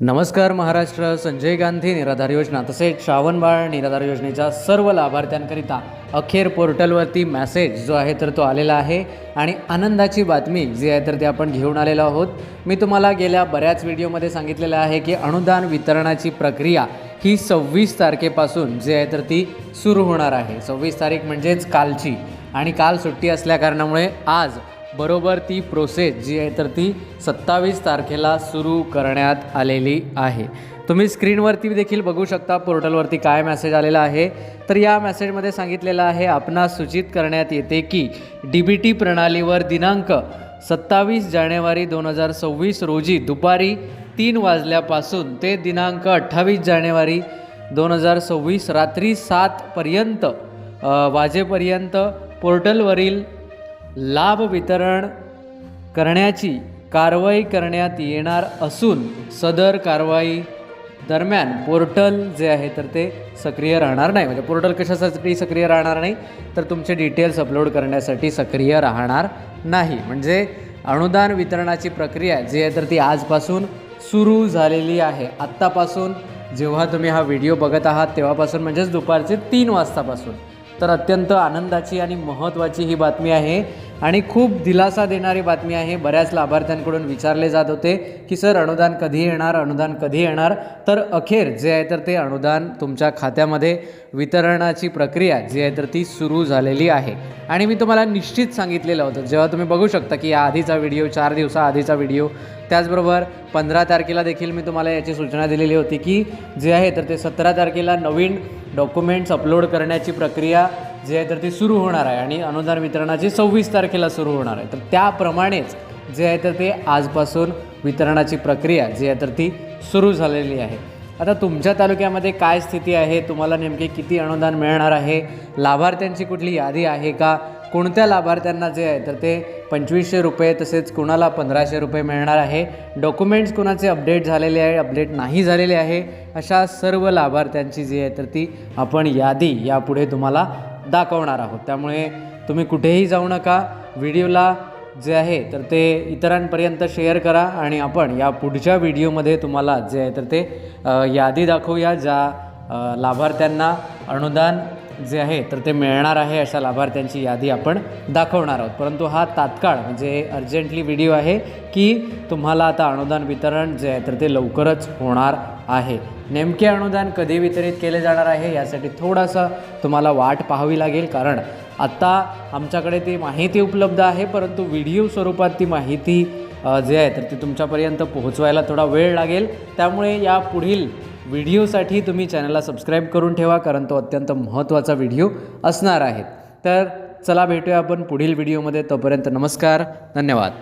नमस्कार महाराष्ट्र संजय गांधी निराधार योजना तसेच श्रावणबाळ निराधार योजनेच्या सर्व लाभार्थ्यांकरिता अखेर पोर्टलवरती मॅसेज जो आहे तर तो आलेला आहे. आणि आनंदाची बातमी जी आहे तर ती आपण घेऊन आलेलो आहोत. मी तुम्हाला गेल्या बऱ्याच व्हिडिओमध्ये सांगितलेलं आहे की अनुदान वितरणाची प्रक्रिया ही सव्वीस तारखेपासून जी आहे तर ती सुरू होणार आहे. सव्वीस तारीख म्हणजेच कालची. आणि काल सुट्टी असल्याकारणामुळे आज बरोबर ती प्रोसेस जी आहे तर ती सत्तावीस तारखेला सुरू करण्यात आलेली आहे. तुम्ही स्क्रीनवरती देखील बघू शकता पोर्टलवरती काय मेसेज आलेला आहे. तर या मेसेजमध्ये सांगितलेलं आहे आपणास सूचित करण्यात येते की डी बी टी प्रणालीवर दिनांक सत्तावीस जानेवारी दोन हजार सव्वीस रोजी दुपारी तीन वाजल्यापासून ते दिनांक अठ्ठावीस जानेवारी दोन हजार सव्वीस रात्री सातपर्यंत वाजेपर्यंत पोर्टलवरील लाभ वितरण करण्याची कारवाई करण्यात येणार असून सदर कारवाई दरम्यान पोर्टल जे आहे तर ते सक्रिय राहणार नाही. म्हणजे पोर्टल कशासाठी सक्रिय राहणार नाही तर तुमचे डिटेल्स अपलोड करण्यासाठी सक्रिय राहणार नाही. म्हणजे अनुदान वितरणाची प्रक्रिया जी आहे तर ती आजपासून सुरू झालेली आहे. आत्तापासून जेव्हा तुम्ही हा व्हिडिओ बघत आहात तेव्हापासून म्हणजेच दुपारचे तीन वाजतापासून. तर अत्यंत आनंदाची आणि महत्त्वाची ही बातमी आहे आणि खूप दिलासा देणारी बातमी आहे. बऱ्याच लाभार्थ्यांकडून विचारले जात होते की सर अनुदान कधी येणार? अनुदान कधी येणार? तर अखेर जे आहे तर ते अनुदान तुमच्या खात्यामध्ये वितरणाची प्रक्रिया जी आहे तर ती सुरू झालेली आहे. आणि मी तुम्हाला निश्चित सांगितलेलं होतं. जेव्हा तुम्ही बघू शकता की या आधीचा व्हिडिओ चार दिवसाआधीचा व्हिडिओ त्याचबरोबर पंधरा तारखेला देखील मी तुम्हाला याची सूचना दिलेली होती की जे आहे तर ते सतरा तारखेला नवीन डॉक्युमेंट्स अपलोड करण्याची प्रक्रिया जे आहे तर ती सुरू होणार आहे. आणि अनुदान वितरणाची सव्वीस तारखेला सुरू होणार आहे. तर त्याप्रमाणेच जे आहे तर ते आजपासून वितरणाची प्रक्रिया जी आहे तर ती सुरू झालेली आहे. आता तुमच्या तालुक्यामध्ये काय स्थिती आहे? तुम्हाला नेमके किती अनुदान मिळणार आहे? लाभार्थ्यांची कुठली यादी आहे का? कोणत्या लाभार्थ्यांना जे आहे तर ते पंचवीसशे रुपये तसेच कुणाला पंधराशे रुपये मिळणार आहे? डॉक्युमेंट्स कुणाचे अपडेट झालेले आहे अपडेट नाही झालेले आहे? अशा सर्व लाभार्थ्यांची जी आहे तर ती आपण यादी यापुढे तुम्हाला दाखवणार आहोत. त्यामुळे तुम्ही कुठेही जाऊ नका. व्हिडिओला जे आहे तर ते इतरांपर्यंत शेअर करा आणि आपण या पुढच्या व्हिडिओमध्ये तुम्हाला जे आहे तर ते यादी दाखवूया ज्या लाभार्थ्यांना अनुदान जे आहे तर ते मिळणार आहे अशा लाभार्थ्यांची यादी आपण दाखवणार आहोत. परंतु हा तात्काळ म्हणजे अर्जंटली व्हिडिओ आहे की तुम्हाला आता अनुदान वितरण जे आहे तर ते लवकरच होणार आहे. नेमके अनुदान कधी वितरित केले जाणार आहे यासाठी थोडासा तुम्हाला वाट पाहावी लागेल कारण आत्ता आमच्याकडे ती माहिती उपलब्ध आहे परंतु व्हिडिओ स्वरूपात ती माहिती जे आहे तर ती तुमच्यापर्यंत पोहोचवायला थोडा वेळ लागेल. त्यामुळे या पुढील व्हिडिओसाठी तुम्ही चॅनलला सबस्क्राईब करून ठेवा कारण तो अत्यंत महत्त्वाचा व्हिडिओ असणार आहे. तर चला भेटूया आपण पुढील व्हिडिओमध्ये. तोपर्यंत नमस्कार धन्यवाद.